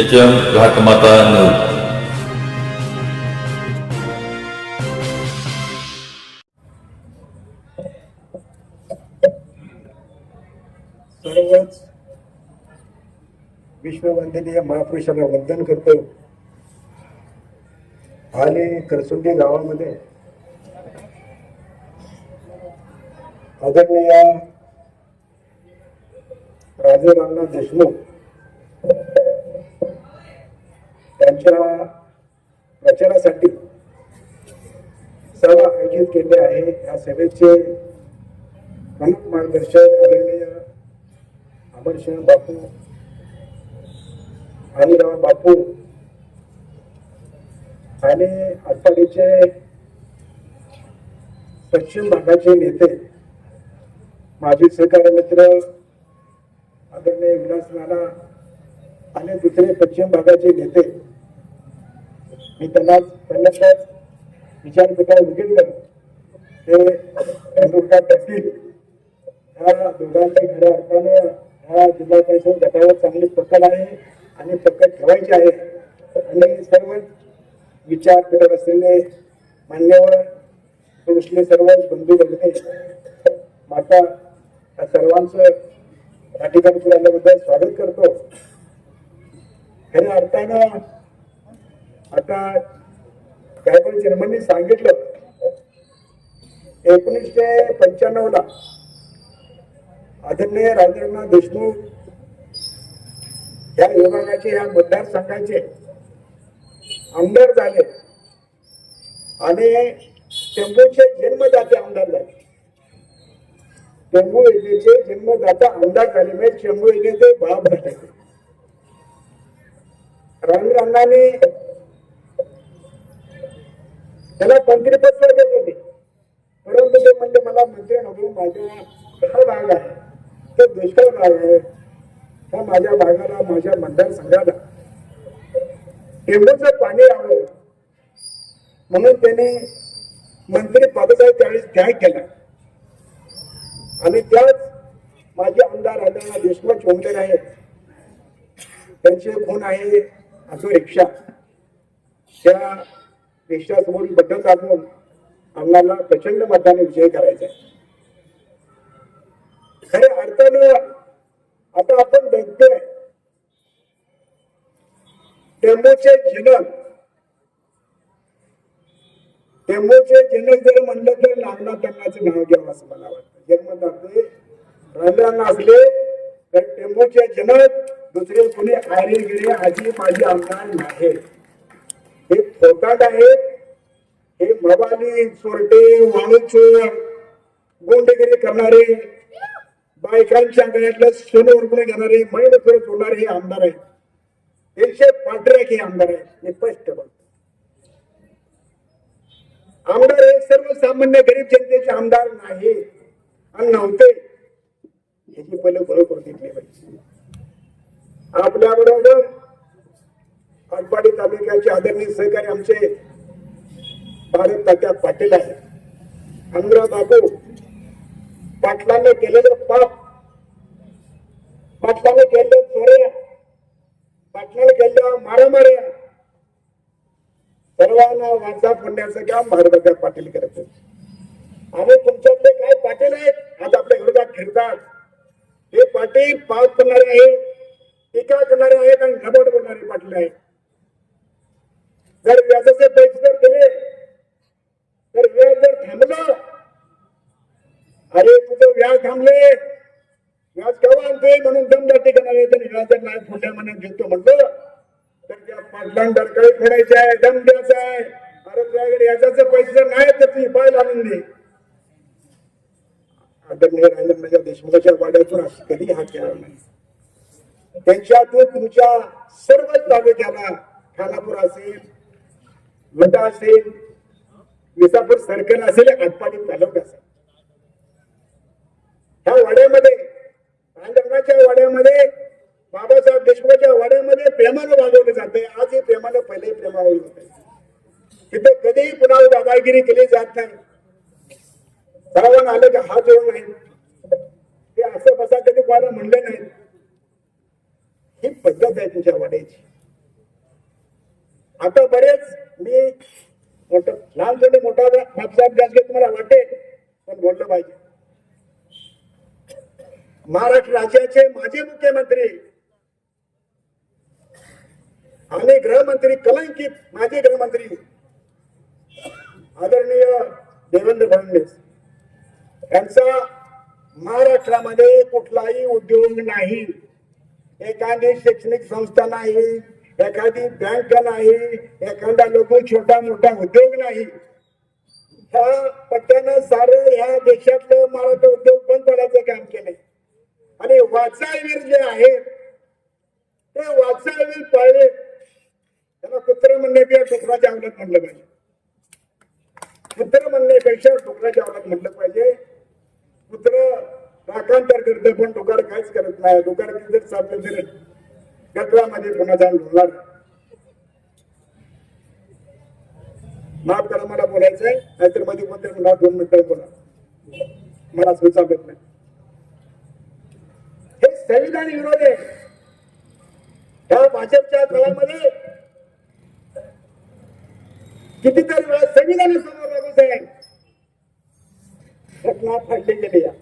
H M घाटमाता news सर्वच विश्ववंदनीय महापुरुषांना वंदन करतो. आणि करसुंडी गावामध्ये आदरणीय राजे रामनाथ देशमुख त्यांच्या प्रचारासाठी सभा आयोजित केली आहे. या सभेचे प्रमुख मार्गदर्शक आदरणीय अमरसिंह बापू हरिराव बापू आणि आटपाडीचे पश्चिम भागाचे नेते माजी सहकारी मित्र आदरणीय विलास नाना आणि दुसरे पश्चिम भागाचे नेते मी त्यांना पहिल्यांदाच विचारपीठावर बघितलं ते अमृता पाटील ह्या दोघांच्या खऱ्या अर्थानं ह्या जिल्हा परिषद गटावर चांगली पकड आहे आणि पकड ठेवायची आहे. आणि सर्व विचार करत असलेले मान्यवर पुरुषले सर्व बंधू बघणे माता या सर्वांचं या ठिकाणी आल्याबद्दल स्वागत करतो. खऱ्या अर्थानं आता काहीतरी चेअरमननी सांगितलं. एकोणीसशे पंच्याण्णव ला आदरणीय राजेंद्रनाथ देशमुख या विभागाचे या मतदारसंघाचे आमदार झाले. आणि टेंबूचे जन्मदाते आमदार झाले. टेंबू येथेचे जन्मदाता आमदार झाले. म्हणजे चेंबू येथे बाप झाले रामराणाने त्याला मंत्रिपद देत होते परंतु ते म्हणजे मला मंत्री नको माझ्या हा भाग आहे? तो दुष्काळ भाग आहे. हा माझ्या भागाला माझ्या मतदारसंघाला. एवढंच पाणी यावं. म्हणून त्याने मंत्री पदाचा त्यावेळेस त्याग केला. आणि त्याच माझे आमदार आदरणीय देशमुख होमकर आहेत. त्यांचे खून आहे ऑटो रिक्षा. त्या देशासमोर बटन दाबून आम्हाला प्रचंड मताने विजय करायचा आहे. खऱ्या अर्थानं आता आपण बघतोय टेंबूचे जनक टेंबूचे जनक जर म्हणलं तर नागनाथ अण्णाचं नाव घ्यावं असं मला वाटतं. जन्मदाते राजांना असले तर टेंबूचे जनक दुसरे कुणी आरे गिरे आजी माझी आमदार नाही हे फोकाट आहेत हे मवाली चोरटे वाळूचोर गुंडगिरी करणारे बायकांच्या गळ्यातलं सोनं उरकून घेणारे मैल फिरत होणारे हे आमदार आहेत. त्यांचे पाठराख हे आमदार आहेत. मी स्पष्ट बोलतो. आमदार हे सर्वसामान्य गरीब जनतेचे आमदार नाही आणि नव्हते. ह्याची पहिले बरोबर करून घेतली पाहिजे आपल्या बरोबर आमचे आदरणीय सहकारी आमचे भारत तात्या पाटील आहे अमरा बाबू पाटलाने केलेलं पाप पाटलाने केलेलं चोऱ्या पाटलाने केलेल्या मारामाऱ्या सर्वांना वाचा फोडण्याचं काम भारताच्या पाटील करत आणि तुमच्यातले काय पाटील आहेत? आज आपल्या विरोधात फिरतात. हे पाटील पाप करणारे आहेत टीका करणारे आहेत आणि घबड बोलणारे पाटील आहेत. जर व्याजाचे पैसे जर दिले तर व्याज जर थांबलं अरे तुझं व्याज थांबले. व्याज केव्हा आणतोय म्हणून दमदाटी करणारे तर व्याज जर नाही फुटल्या म्हणून घेतो म्हणलं तर त्या पाटलांडर काही फोडायची आहे दम द्यायचा आहे. अरे तुझ्याकडे याच्याचे पैसे जर नाही तर तू पाय आणून दे. आदरणीय राजेंद्र देशमुखाच्या वाड्यातून असं कधी हा केला नाही. त्यांच्यातून तुमच्या सर्वच तालुक्याला खानापूर असेल विटा असेल विसापूर सर्कल असेल आटपाडी तालुका असेल. ह्या वाड्यामध्ये रांजणाच्या वाड्यामध्ये बाबासाहेब देशमुखच्या वाड्यामध्ये प्रेमानं वागवलं जाते आजही प्रेमानं पहिले प्रेमावर होते तिथे कधीही पुन्हा दादागिरी केली जात नाही. सर्वांना आलं की हात जोडून नाही ते असं बसा कधी कोणाला म्हणले नाही. ही पद्धत आहे तुझ्या वाड्याची. आता बरेच मी मोठं लहानपणी मोठा बापसाहेब जास्त तुम्हाला वाटेल पण बोललं पाहिजे. महाराष्ट्र राज्याचे माजी मुख्यमंत्री आणि गृहमंत्री कलंकित माजी गृहमंत्री आदरणीय देवेंद्र फडणवीस. यांचा महाराष्ट्रामध्ये कुठलाही उद्योग नाही. एखादी शैक्षणिक संस्था नाही. एखादी बँक नाही एखादा लोक छोटा मोठा उद्योग नाही. ह्या पट्ट्यानं सारं ह्या देशातलं मराठा उद्योग बंद पडायचं काम केलंय. आणि वाचाळवीर जे आहेत ते वाचावीर पाळले. त्यांना कुत्र म्हणण्यापेक्षा डुकराच्या अंगणात म्हणलं पाहिजे. कुत्र म्हणण्यापेक्षा डुकराच्या अंगणात म्हणलं पाहिजे. कुत्र राखांतर करतं पण डुकार काहीच करत नाही. डुकार जर चाललं तर गटरामध्ये पुन्हा जाऊन ढोलणार माफ करा मला बोलायचंय. नाहीतरमध्ये कोणत्या मला दोन मिनिटं बोला. मला सुचालत नाही. हे संविधान विरोध आहे. त्या भाजपच्या काळामध्ये कितीतरी वेळा संविधान समोर लागू साहेब घटना फाडली गेली या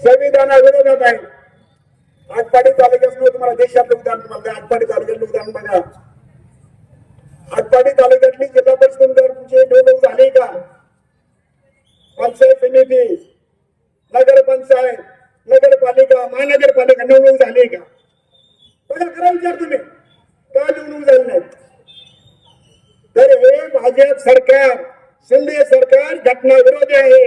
संविधाना विरोधात आहे. आटपाडी तालुक्यातलं तुम्हाला देशातलं उदाहरण बघा. आटपाडी तालुक्यातलं उदाहरण बघा. आटपाडी तालुक्यातली जिल्हा परिषद उमेदवारांची निवडणूक झाली का? पंचायत समिती नगरपंचायत नगरपालिका महानगरपालिका निवडणूक झाली का? बघा करा विचार तुम्ही. का निवडणूक झाली नाही तर हे भाजप सरकार शिंदे सरकार घटना विरोधी आहे.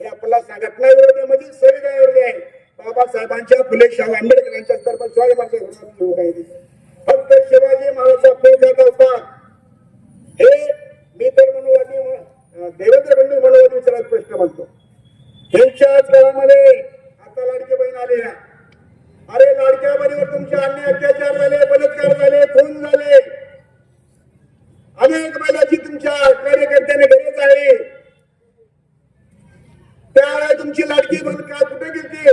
हे आपल्याला घटना विरोधी म्हणजे संविधान विरोधी आहे. बाबासाहेबांच्या फुले शाहू आंबेडकरांच्या तरफ शिवाजी महाराजांच्या फक्त शिवाजी महाराजांचा होता हे मी तर मनोवादी अं, देवेंद्र फडणवीस मनोवादी विचारात प्रश्न म्हणतो त्यांच्याच काळामध्ये आता लाडकी बहीण आली आहे. अरे लाडक्या बहिणीवर तुमचे अन्याय अत्याचार झाले बलात्कार झाले खून झाले अनेक महिलाची तुमच्या कार्यकर्त्याने गरज आहे त्यावेळेला तुमची लाडकी बहीण काय कुठे गेली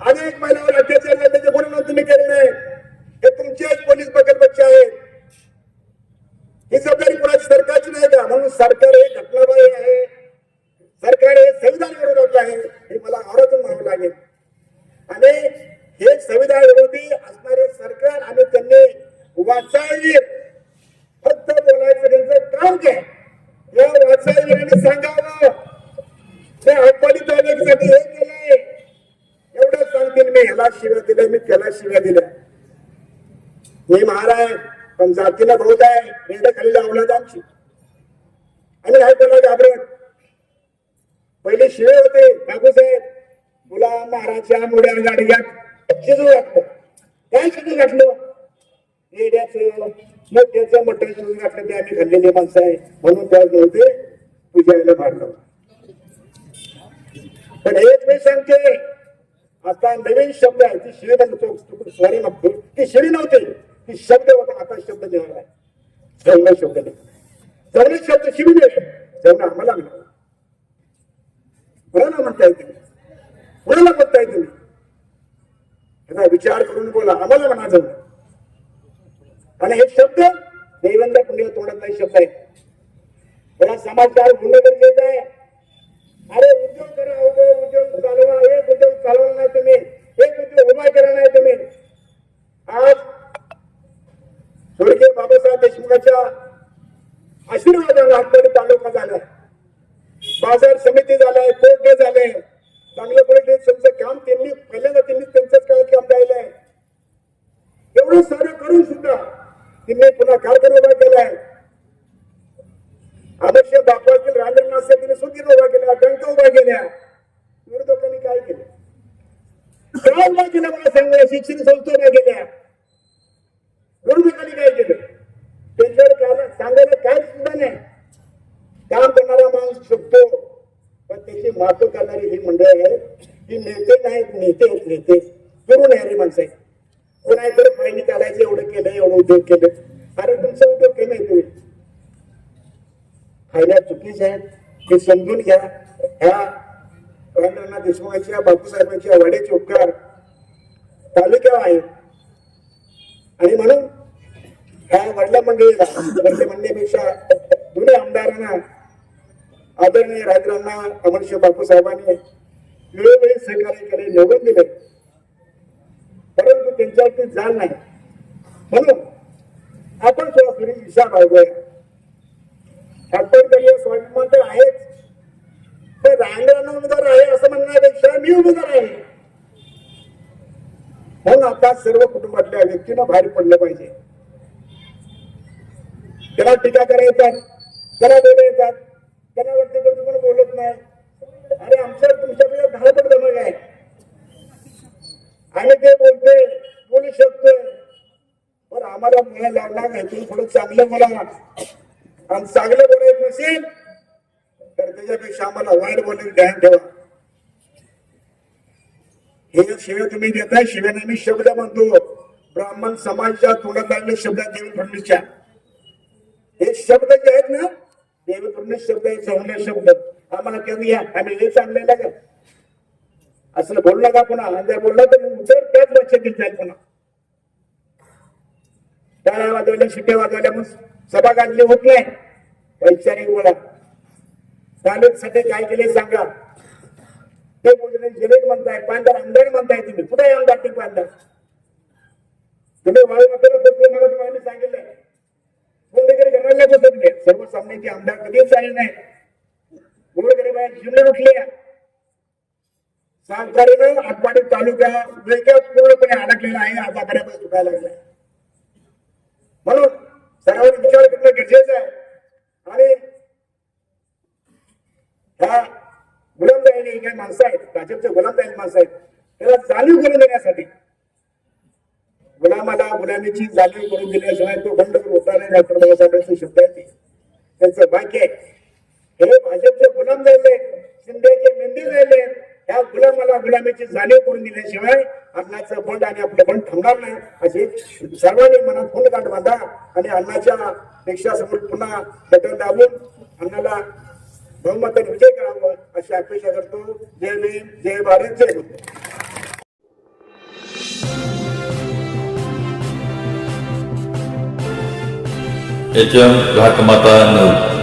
अनेक महिलावर अत्याचार झाले त्याचे गुन्हे नोंद तुम्ही केले नाही हे तुमचेच पोलीस बघत बच्चे आहेत ही जबाबदारी कोणाची सरकारची नाही का म्हणून सरकार हे घटनाबाई आहे सरकार हे संविधान विरोधात आहे हे मला आवर्जून म्हणावं लागेल आणि हे संविधान विरोधी असणारे सरकार आणि त्यांनी वाचाळवीर फक्त बोलायचं त्यांचं काम काय? या वाचाळवीरांनी सांगावं. ते आटपाडी तालुक्यासाठी हे केलंय. एवढं सांगतील मी ह्याला शिव्या दिल्या मी त्याला शिव्या दिल्या. मी महाराज पण जातीला बहुत आहे मेंढ खाली लावलं आमची. आणि काय त्याला घाबरत? पहिले शिवे होते बाबूसाहेब तुला महाराजच्या मोड्या गाडग्यात शिजू घातलं. काय शिजू घातलं? येड्याचं मोठ्याचं मटण शिजू घातलं ते आम्ही खाल्लेले माणसं आहे. म्हणून त्या नव्हते पूजायला मारलं पण एक मी सांगते आता नवीन शब्द आहे ती शिवी म्हणतो स्वारी म्हणतो. ती शिवी नव्हती ती शब्द होता आता शब्द निघाला आहे. जवळ शब्द निघाला जवळ शब्द शिवी नाही जवळ आम्हाला मिळाला कोणाला म्हणताय तुम्ही? कोणाला म्हणताय तुम्ही? याचा विचार करून बोला आम्हाला म्हणा जवळ आणि हे शब्द देवेंद्र पुण्य तोंडातला शब्द आहेत मला समाजकार होणं गरजेचं आहे. अरे उद्योग करा उद्योग उद्योग चालवा. एक उद्योग चालवला नाही तुम्ही. एक उद्योग उभा केला नाही तुम्ही. आज स्वर्गीय बाबासाहेब देशमुखाच्या आशीर्वादाला हातकडे तालुका झालाय. बाजार समिती झालाय कोर्ट झाले चांगलं पडले त्यांचं काम त्यांनी पहिल्यांदा त्यांनी त्यांचंच काय काम राहिलंय एवढं सारं करून सुद्धा मी पुन्हा कारखाना उभा केलाय आदर्श बापातील रांजण नास्य तिने सुधीर उभा केल्या बँका उभा केल्या. विरोधकांनी काय केलं? काय उभा केलं मला सांगा शिक्षण संस्था उभा केल्या. विरोधकांनी काय केलं? त्यांच्यावर काय सांगायला काय सुद्धा नाही. काम करणारा माणूस शकतो पण त्याची माफ करणारी ही मंडळ आहेत ही नेते नाहीत नेते आहेत नेते. तरुण आहे रे माणसं. आहे कोणा तर फायनी काढायचं एवढं केलं एवढं उद्योग केले? अरे तुमचा उद्योग केलाय तुम्ही फायद्या चुकीच्या आहेत हे समजून घ्या. ह्या रामनाथ देशमुखांच्या बापूसाहेबांच्या वाड्याचे उपकार तालुक्यावर आहेत. आणि म्हणून ह्या वडल्या मंडळीला वडल्या मंडळीपेक्षा जुन्या आमदारांना आदरणीय राजरांना अमरशिव बापूसाहेबांनी वेळोवेळी सहकार्य केले निवडून दिले. त्यांच्यावरती जाण नाही. म्हणून आपण थोडा दिशा बाळगूया आंबेडकरी स्वाभिमान तर आहेच. तर रांगरांना उमेदवार आहे असं म्हणण्यापेक्षा मी उमेदवार आहे. म्हणून आता सर्व कुटुंबातल्या व्यक्तीनं बाहेर पडलं पाहिजे. त्याला टीका करायचा येतात त्याला बोलायचा येतात त्याला वाटतं तर तुम्हाला बोलत नाही? अरे आमच्या तुमच्याकडे धावपट जमग आहे आणि ते बोलते बोलू शकतो पण मला बोलायला नाही. तुम्ही थोडं चांगलं बोला आणि चांगलं बोलायचं नसेल तर त्याच्यापेक्षा आम्हाला वाईट बोलायचं ध्यान ठेवा. हे शिव्या तुम्ही देताय शिव्याने मी शब्द म्हणतो. ब्राह्मण समाजच्या तोंडात लागले शब्द देवी फडणवीसच्या हे शब्द जे आहेत ना देवी फडणवीस शब्द आहेत चांगले शब्द. आम्हाला कधी या आम्ही हे चांगले लागेल असं बोललं का पुन्हा. आणि जर बोलला तर उत्तर त्याच लक्षात घेतल्या पुन्हा. टाळ्या वाजवल्या शिट्ट्या वाजवल्या मग सभा काढली होत नाही. वैचारिक बोला साठी काय केले सांगा. ते बोलले जिलेट म्हणताय पांढर आमदार म्हणताय तुम्ही. कुठे आहे आमदार ते पांढर? तुम्ही वाळू मात्र बसले मला तुम्हाला सांगितलं सांगितलंय. कोणत्याकडे बसत नाही. सर्व सर्वसामान्य आमदार कधीच झाले नाही. गोरगरीबाई जिल्हे उठले सहकारीनं आटपाडी तालुका वेगळ्या पूर्णपणे अडकलेला आहे. आज बऱ्यापैकी सुटायला लागलाय. म्हणून सर्वांनी विचार करणं गरजेचं आहे. आणि ह्या गुलामदाईने काही माणसं आहेत भाजपचे गुलामदाई माणसं आहेत त्याला जाणीव करून देण्यासाठी गुलामाला गुलामीची जाणीव करून दिल्याशिवाय तो बंड होता नाही डॉक्टर बाबासाहेबांचे शब्द आहे. त्यांचं भाग्य आहे. हे भाजपचे गुलाम झाले शिंदेचे मेंदी झाले ह्या गुलामाला गुलामीची जाणीव करून दिल्याशिवाय अन्नाचं बंड आणि आपलं बंड थांबणार नाही अशी सर्वांनी मनात फोन गाठ बांधा आणि अन्नाच्या रिक्षासमोर पुन्हा बटन दाबून अन्नाला बहुमताने विजय करावं अशी अपेक्षा करतो. जय भीम जय भारत जय बुद्ध. एच एम घाटमाता नऊ.